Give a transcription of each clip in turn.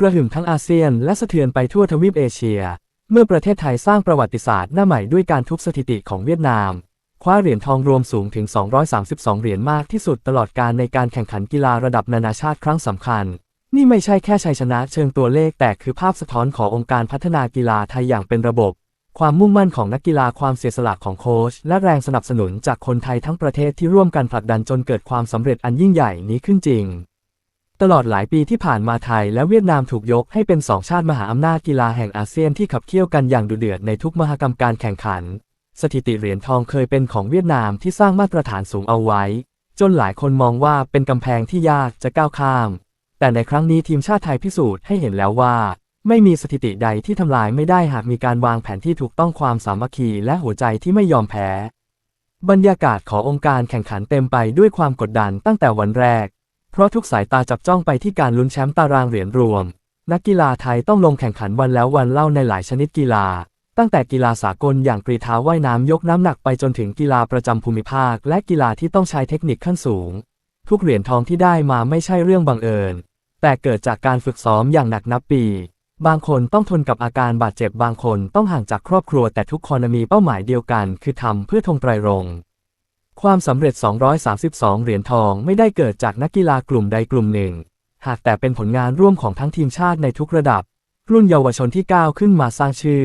กระหึ่มทั้งอาเซียนและสะเทือนไปทั่วทวีปเอเชีย เมื่อประเทศไทยสร้างประวัติศาสตร์หน้าใหม่ด้วยการทุบสถิติของเวียดนาม คว้าเหรียญทองรวมสูงถึง 232 เหรียญมากที่สุดตลอดการในการแข่งขันกีฬาระดับนานาชาติครั้งสำคัญ นี่ไม่ใช่แค่ชัยชนะเชิงตัวเลขแต่คือภาพสะท้อนขององค์การพัฒนากีฬาไทยอย่างเป็นระบบ ความมุ่งมั่นของนักกีฬาความเสียสละของโค้ชและแรงสนับสนุนจากคนไทยทั้งประเทศที่ร่วมกันผลักดันจนเกิดความสำเร็จอันยิ่งใหญ่นี้ขึ้นจริง ตลอดหลายปีที่ผ่านมาไทยและเวียดนามถูกยกให้เป็นสองชาติมหาอำนาจกีฬาแห่งอาเซียนที่ขับเคี่ยวกันอย่างดุเดือดในทุกมหกรรมการแข่งขัน สถิติเหรียญทองเคยเป็นของเวียดนามที่สร้างมาตรฐานสูงเอาไว้ จนหลายคนมองว่าเป็นกำแพงที่ยากจะก้าวข้าม แต่ในครั้งนี้ทีมชาติไทยพิสูจน์ให้เห็นแล้วว่า ไม่มีสถิติใดที่ทำลายไม่ได้หากมีการวางแผนที่ถูกต้องความสามัคคีและหัวใจที่ไม่ยอมแพ้ บรรยากาศขององค์การแข่งขันเต็มไปด้วยความกดดันตั้งแต่วันแรก เพราะทุกสายตาจับจ้องไปที่การลุ้นแชมป์ตารางเหรียญรวม นักกีฬาไทยต้องลงแข่งขันวันแล้ววันเล่าในหลายชนิดกีฬา ตั้งแต่กีฬาสากลอย่างกรีฑาว่ายน้ำยกน้ำหนักไปจนถึงกีฬาประจำภูมิภาค และกีฬาที่ต้องใช้เทคนิคขั้นสูง ทุกเหรียญทองที่ได้มาไม่ใช่เรื่องบังเอิญ แต่เกิดจากการฝึกซ้อมอย่างหนักนับปีบางคนต้องทนกับอาการบาดเจ็บบางคนต้องห่างจากครอบครัวแต่ทุกคนมีเป้าหมายเดียวกัน คือทำเพื่อธงไตรรงค์ ความสำเร็จ 232 เหรียญทองไม่ได้เกิดจากนักกีฬากลุ่มใดกลุ่มหนึ่ง หากแต่เป็นผลงานร่วมของทั้งทีมชาติในทุกระดับ รุ่นเยาวชนที่ก้าวขึ้นมาสร้างชื่อ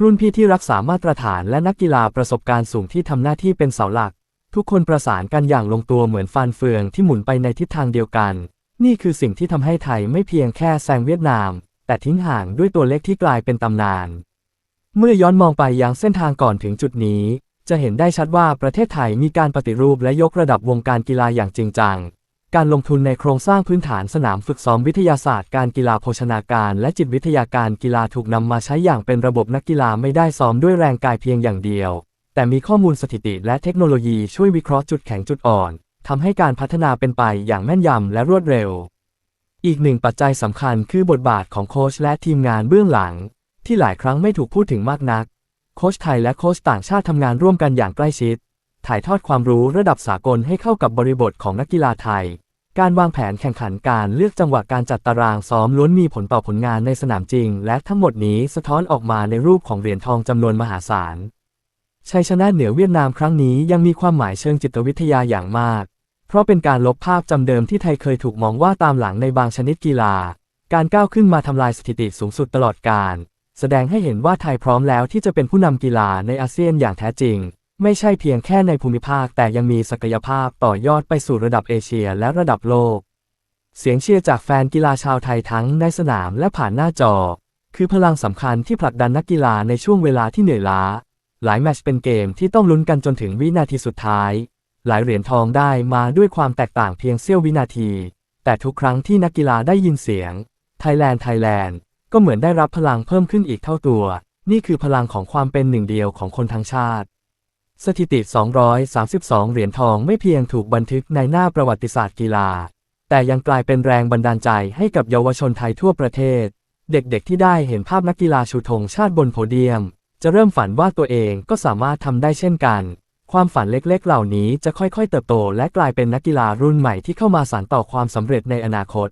รุ่นพี่ที่รักษามาตรฐานและนักกีฬาประสบการณ์สูงที่ทำหน้าที่เป็นเสาหลัก ทุกคนประสานกันอย่างลงตัวเหมือนฟันเฟืองที่หมุนไปในทิศทางเดียวกัน นี่คือสิ่งที่ทำให้ไทยไม่เพียงแค่แซงเวียดนาม แต่ทิ้งห่างด้วยตัวเลขที่กลายเป็นตำนาน เมื่อย้อนมองไปยังเส้นทางก่อนถึงจุดนี้ จะเห็นได้ชัดว่าประเทศไทยมีการปฏิรูปและยกระดับวงการกีฬาอย่างจริงจัง การลงทุนในโครงสร้างพื้นฐานสนามฝึกซ้อมวิทยาศาสตร์การกีฬาโภชนาการและจิตวิทยาการกีฬาถูกนำมาใช้อย่างเป็นระบบนักกีฬาไม่ได้ซ้อมด้วยแรงกายเพียงอย่างเดียว แต่มีข้อมูลสถิติและเทคโนโลยีช่วยวิเคราะห์จุดแข็งจุดอ่อนทำให้การพัฒนาเป็นไปอย่างแม่นยำและรวดเร็ว อีกหนึ่งปัจจัยสำคัญคือบทบาทของโค้ชและทีมงานเบื้องหลัง ที่หลายครั้งไม่ถูกพูดถึงมากนัก โค้ชไทยและโค้ชต่างชาติทำงานร่วมกันอย่างใกล้ชิด ถ่ายทอดความรู้ระดับสากลให้เข้ากับบริบทของนักกีฬาไทย การวางแผนแข่งขันการเลือกจังหวะการจัดตารางซ้อมล้วนมีผลต่อผลงานในสนามจริง และทั้งหมดนี้สะท้อนออกมาในรูปของเหรียญทองจำนวนมหาศาลชัยชนะเหนือเวียดนามครั้งนี้ยังมีความหมายเชิงจิตวิทยาอย่างมาก เพราะเป็นการลบภาพจำเดิมที่ไทยเคยถูกมองว่าตามหลังในบางชนิดกีฬา การก้าวขึ้นมาทำลายสถิติสูงสุดตลอดการ แสดงให้เห็นว่าไทยพร้อมแล้วที่จะเป็นผู้นำกีฬาในอาเซียนอย่างแท้จริง ไม่ใช่เพียงแค่ในภูมิภาคแต่ยังมีศักยภาพต่อยอดไปสู่ระดับเอเชียและระดับโลก เสียงเชียร์จากแฟนกีฬาชาวไทยทั้งในสนามและผ่านหน้าจอ คือพลังสำคัญที่ผลักดันนักกีฬาในช่วงเวลาที่เหนื่อยล้า หลายแมตช์เป็นเกมที่ต้องลุ้นกันจนถึงวินาทีสุดท้าย หลายเหรียญทองได้มาด้วยความแตกต่างเพียงเสี้ยววินาที แต่ทุกครั้งที่นักกีฬาได้ยินเสียงไทยแลนด์ไทยแลนด์ ก็เหมือนได้รับพลังเพิ่มขึ้นอีกเท่าตัว นี่คือพลังของความเป็นหนึ่งเดียวของคนทั้งชาติ สถิติ 232 เหรียญทองไม่เพียงถูกบันทึกในหน้าประวัติศาสตร์กีฬา แต่ยังกลายเป็นแรงบันดาลใจให้กับเยาวชนไทยทั่วประเทศ เด็กๆที่ได้เห็นภาพนักกีฬาชูธงชาติบนโพเดียม จะเริ่มฝันว่าตัวเองก็สามารถทำได้เช่นกันความฝันเล็กๆ เหล่านี้จะค่อยๆ เติบโต และกลายเป็นนักกีฬารุ่นใหม่ที่เข้ามาสานต่อความสำเร็จในอนาคต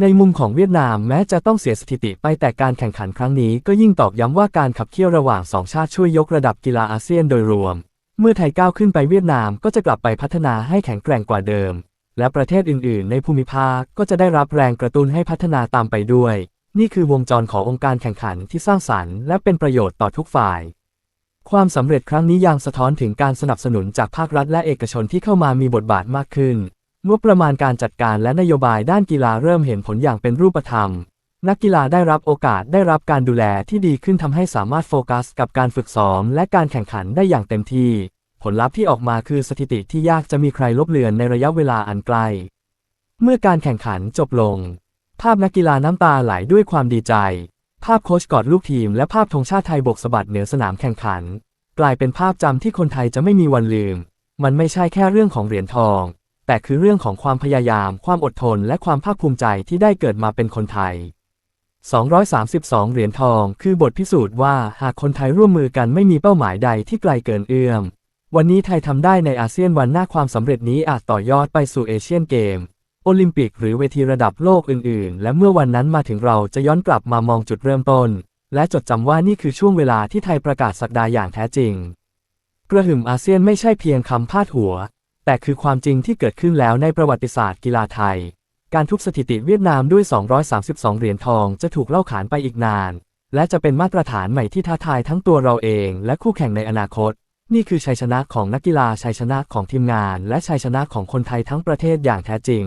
ในมุมของเวียดนามแม้จะต้องเสียสถิติไปแต่การแข่งขันครั้งนี้ก็ยิ่งตอกย้ำว่าการขับเคี่ยวระหว่างสองชาติช่วยยกระดับกีฬาอาเซียนโดยรวม เมื่อไทยก้าวขึ้นไปเวียดนามก็จะกลับไปพัฒนาให้แข็งแกร่งกว่าเดิม และประเทศอื่น ๆ ในภูมิภาคก็จะได้รับแรงกระตุ้นให้พัฒนาตามไปด้วย นี่คือวงจรขององค์การแข่งขันที่สร้างสรรค์ และเป็นประโยชน์ต่อทุกฝ่าย ความสำเร็จครั้งนี้ยังสะท้อนถึงการสนับสนุนจากภาครัฐและเอกชนที่เข้ามามีบทบาทมากขึ้น งบประมาณการจัดการและนโยบายด้านกีฬาเริ่มเห็นผลอย่างเป็นรูปธรรม นักกีฬาได้รับโอกาสได้รับการดูแลที่ดีขึ้นทำให้สามารถโฟกัสกับการฝึกซ้อมและการแข่งขันได้อย่างเต็มที่ ผลลัพธ์ที่ออกมาคือสถิติที่ยากจะมีใครลบเลือนในระยะเวลาอันไกล เมื่อการแข่งขันจบลง ภาพนักกีฬาน้ำตาไหลด้วยความดีใจ ภาพโค้ชกอดลูกทีม และภาพธงชาติไทยบกสะบัดเหนือสนามแข่งขัน กลายเป็นภาพจำที่คนไทยจะไม่มีวันลืม มันไม่ใช่แค่เรื่องของเหรียญทอง แต่คือเรื่องของความพยายาม ความอดทน และความภาคภูมิใจที่ได้เกิดมาเป็นคนไทย 232 เหรียญทอง คือบทพิสูจน์ว่าหากคนไทยร่วมมือกันไม่มีเป้าหมายใดที่ไกลเกินเอื้อม วันนี้ไทยทำได้ในอาเซียนวันหน้าความสำเร็จนี้อาจต่อยอดไปสู่เอเชียนเกม โอลิมปิกหรือเวทีระดับโลกอื่น ๆ และเมื่อวันนั้นมาถึงเราจะย้อนกลับมามองจุดเริ่มต้น และจดจำว่านี่คือช่วงเวลาที่ไทยประกาศสักดาอย่างแท้จริง กระหึ่มอาเซียนไม่ใช่เพียงคำพาดหัว แต่คือความจริงที่เกิดขึ้นแล้วในประวัติศาสตร์กีฬาไทย การทุบสถิติเวียดนามด้วย 232 เหรียญทองจะถูกเล่าขานไปอีกนาน และจะเป็นมาตรฐานใหม่ที่ท้าทายทั้งตัวเราเองและคู่แข่งในอนาคต นี่คือชัยชนะของนักกีฬาชัยชนะของทีมงาน และชัยชนะของคนไทยทั้งประเทศอย่างแท้จริง